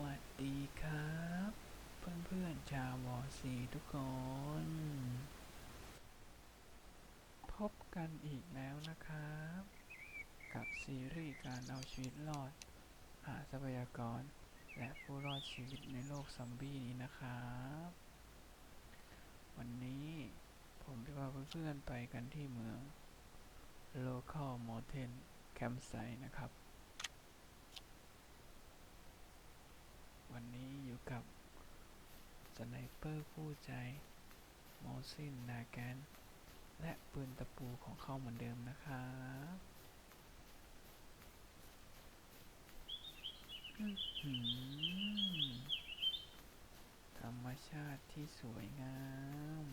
วัสดีครับ เพื่อนๆชาววอซีทุกคน พบกันอีกแล้วนะครับ กับซีรีส์การเอาชีวิตรอด หาทรัพยากร และผู้รอดชีวิตในโลกซอมบี้นี้นะครับ วันนี้ผมจะพาเพื่อนๆไปกันที่เมือง Local Mountain Campsite นะครับ เปอร์คู่ใจมอสินนาแกนและปืนตะปูของเขาเหมือนเดิมนะครับธรรมชาติที่สวยงาม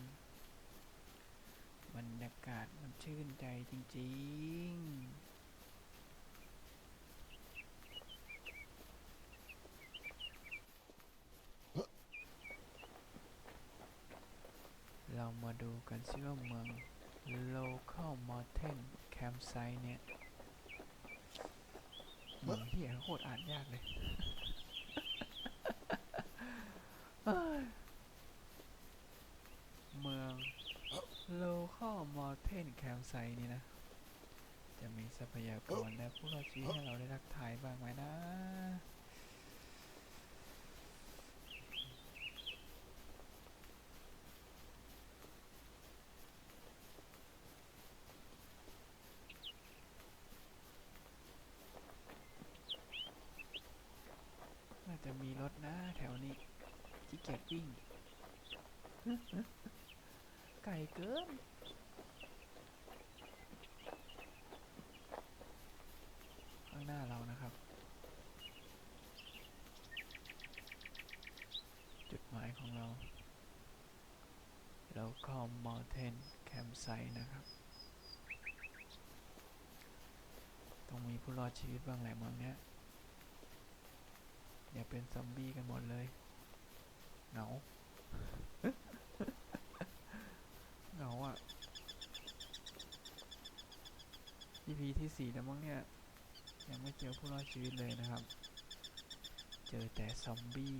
บรรยากาศมันชื่นใจจริง ๆ เรามา ดูกันซิว่าเมือง Local Mountain Campsite เนี่ยเมืองที่โคตรอ่านยากเลยเอ้ยเมือง Local Mountain Campsite นี่นะ จะมีทรัพยากรและผู้รอดชีวิตให้เราได้ทักทายบ้างไหมนะ น่าจะมีรถนะแถวนี้ขี้เกียจวิ่ง ไก่เกิน ข้างหน้าเรานะครับ จุดหมายของเรา Local Mountain Campsite นะครับ ต้องมีผู้รอดชีวิตบ้างแหละเมืองเนี้ยอย่าเป็นซอมบี้กันหมดเลยเหงาเหงาอะ EP ที่สี่แล้วมั้งเนี่ย ยังไม่เจอผู้รอดชีวิตเลยนะครับ เจอแต่ซอมบี้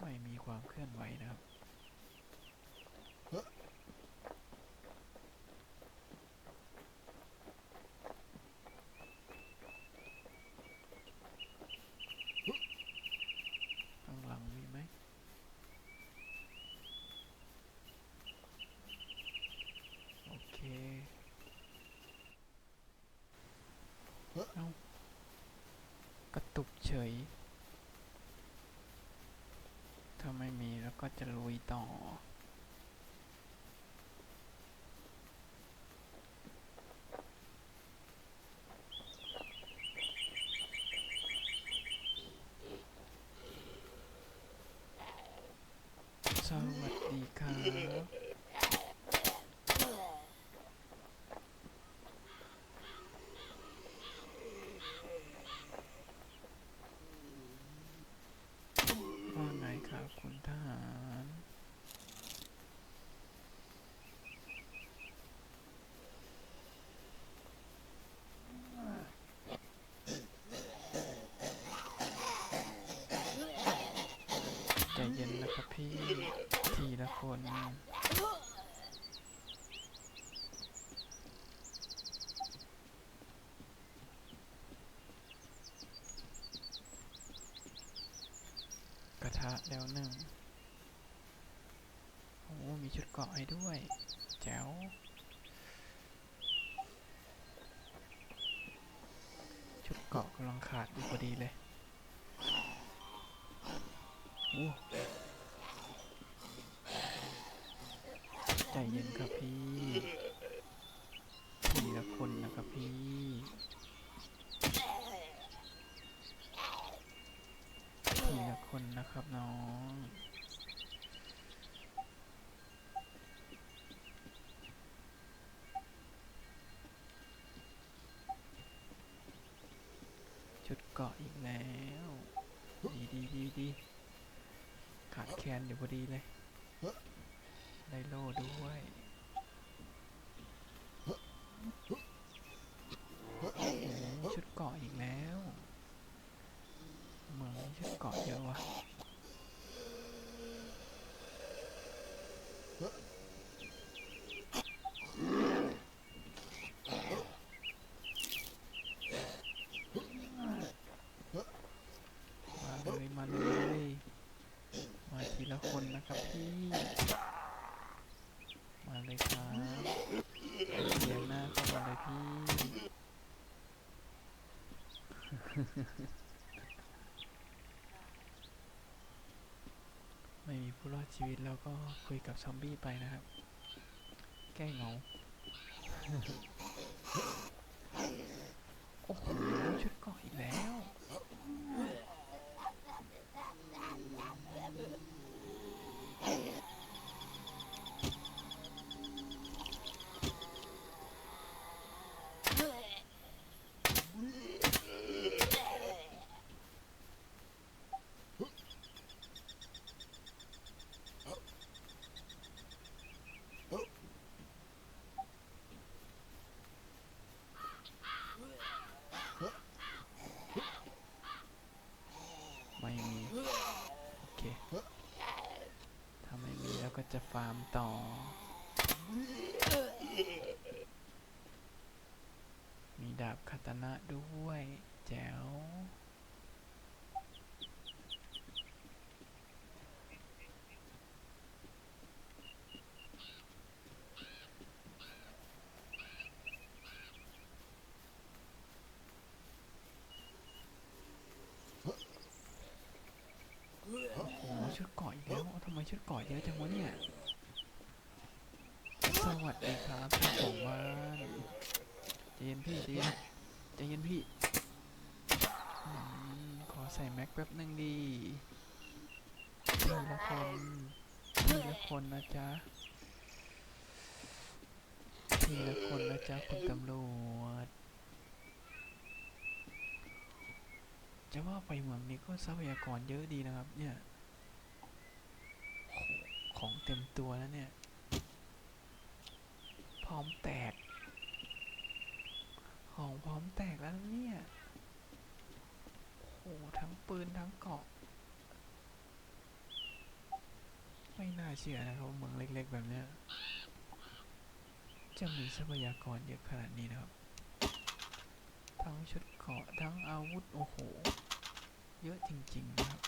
ไม่มีความเคลื่อนไหวนะครับ ข้างหลังมีไหม โอเค เอ้ากระ ตุกเฉย ถ้าไม่มีแล้วก็จะลุยต่อ สวัสดีครับ ว่าไงครับคุณทหาร ใจเย็นนะครับพี่ ทีละคน กระทะแล้วหนึ่ง โอ้มีชุดเกราะ ให้ด้วย แจ๋วชุดเกาะกำลังขาดอยู่พอดีเลยโอ้ใจเย็นครับพี่ทีละคนนะครับพี่ทีละคนนะครับน้อง ชุดเกาะอีกแล้ว ดีดีดีดีขาดแคลนอยู่พอดีเลย ได้โล่ด้วยชุดเกาะอีกแล้วเมืองชุดเกาะเยอะว่ะ ไม่มีผู้รอดชีวิตแล้วก็คุยกับซอมบี้ไปนะครับ แก้เหงา โอ้โหชุดเกาะอีกแล้ว ไม่มี โอเค ถ้าไม่มีแล้วก็ จะฟาร์มต่อ มีดาบคาตานะด้วย แจ๋ว โอ้โหชุดเกาะอีกแล้วทำไม ชุดเกาะเยอะจังวะเนี่ย สวัสดีครับเจ้าของบ้านใจเย็นพี่ใจเย็นใจเย็นพี่ ขอใส่แม็กแป๊บหนึ่งดีทีละคนทีละคนนะจ๊ะทีละคนนะจ๊ะคุณตำรวจ จะว่าไปเมืองนี้ก็ทรัพยากรเยอะดีนะครับเนี่ย ของเต็มตัวแล้วเนี่ย พร้อมแตก ของพร้อมแตกแล้วเนี่ยโอ้โหทั้งปืนทั้งเกาะ ไม่น่าเชื่อนะครับเมืองเล็กๆแบบเนี้ยจะมีทรัพยากรเยอะขนาดนี้นะครับ ทั้งชุดเกาะทั้งอาวุธ โอ้โห เยอะจริง ๆ นะครับ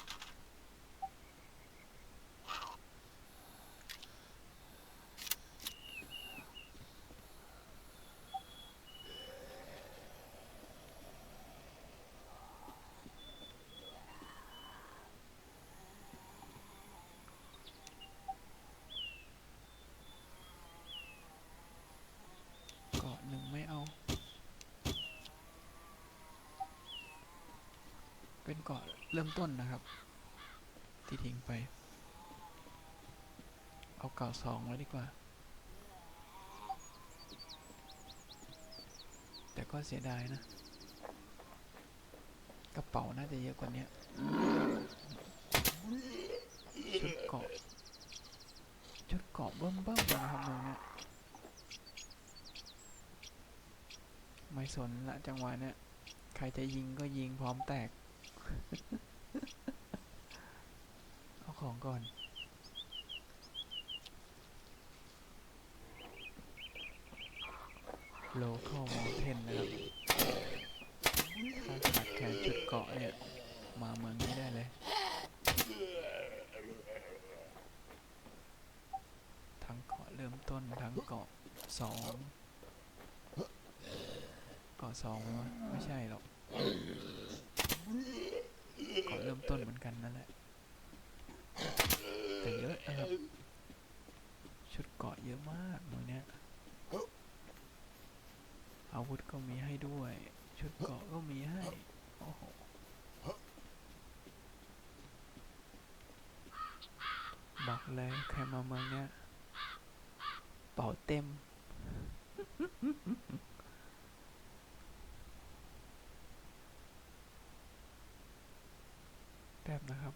เกาะหนึ่งไม่เอา เป็นเกาะเริ่มต้นนะครับ ที่ทิ้งไป เอาเกาสองไว้ดีกว่า แต่ก็เสียดายนะ กระเป๋าน่าจะเยอะกว่านี้ชุดเกาะชุดเกาะเบิ่มๆเลยนะครับมืองเนี้ยไม่สนละจังหวะเนี้ยใครจะยิงก็ยิงพร้อมแตก เอาของก่อน โลเข้ามองเทนนะครับ ถ้าขาดแคลนชุดเกาะเนี่ย มาเมืองนี้ได้เลย ทั้งเกาะเริ่มต้น ทั้งเกาะสองเกาะสองวะไม่ใช่หรอก เกาะเริ่มต้นเหมือนกันนั่นแหละแต่เยอะนะครับชุดเกาะเยอะมากมือเนี้ยอาวุธก็มีให้ด้วย ชุดเกาะก็มีให้ โอ้โหบอกเลยใครมาเมืองเนี้ยเป่าเต็ม แบบนะครับ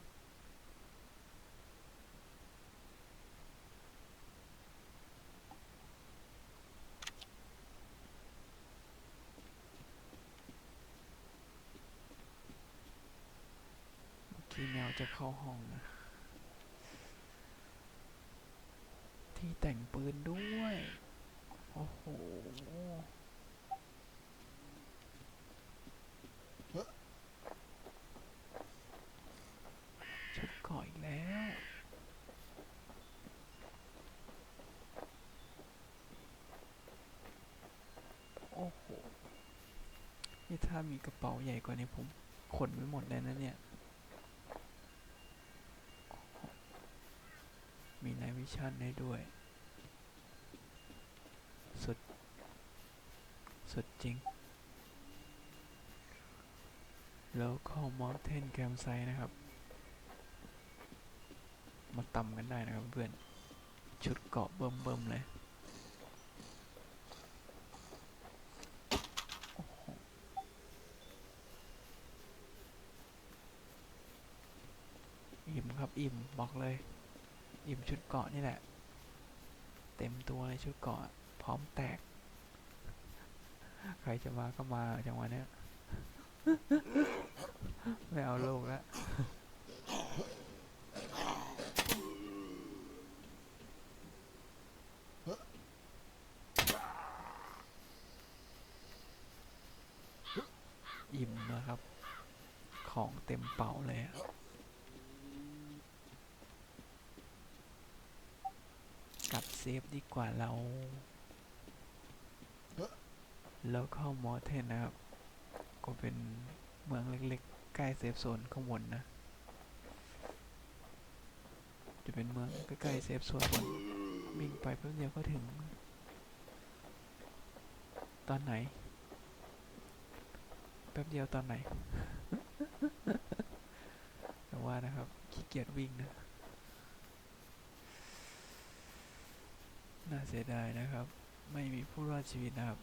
เมื่แมวจะเข้าห้องนะ ที่แต่งปืนด้วย โอ้โห ชุดเกาะอีกแล้ว โอ้โห นี่ถ้ามี กระเป๋าใหญ่กว่านี้ผมขนไปหมดเลยนะเนี่ย มีในวิชั่นให้ด้วย สุด สุดจริง แล้วเข้ามอ u เทนแคมไซนะครับ มาตำกันได้นะครับเพื่อน ชุดเกาะเบิ่มๆเลย โอ้โห อิ่มครับอิ่มบอกเลย อิ่มชุดเกาะนี่แหละ เต็มตัวเลยชุดเกาะพร้อมแตก ใครจะมาก็มาจังหวะเนี้ยไม่เอาโลกแล้วอิ่มนะครับ ของเต็มเป๋าเลยอะกลับเซ ฟดีกว่าเรา แล้วเข้ามอเทนนะครับ ก็เป็นเมืองเล็กๆ ใกล้เซฟโซนข้างบนนะ จะเป็นเมืองใกล้ๆเซฟโซนบนวิ่งไปแป๊บเดียวก็ถึง ตอนไหน แป๊บเดียวตอนไหน แต่ว่านะครับขี้เกียจวิ่งนะ น่าเสียดายนะครับ ไม่มีผู้รอดชีวิตนะครับ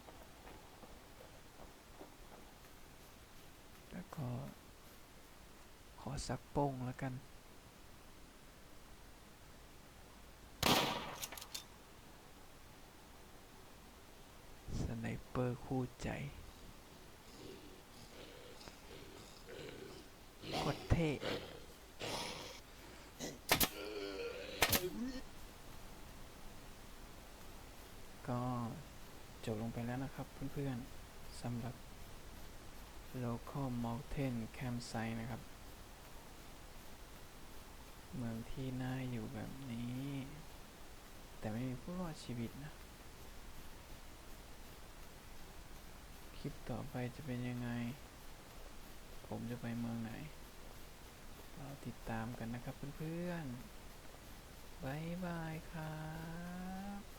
แล้วก็ขอสักโป้งแล้วกันสไนเปอร์คู่ใจโคตรเท่ ก็จบลงไปแล้วนะครับ เพื่อนๆสำหรับ local mountain campsite นะครับ เมืองที่น่าอยู่แบบนี้ แต่ไม่มีผู้รอดชีวิตนะ คลิปต่อไปจะเป็นยังไง ผมจะไปเมืองไหน เราติดตามกันนะครับเพื่อนๆบายบายครับ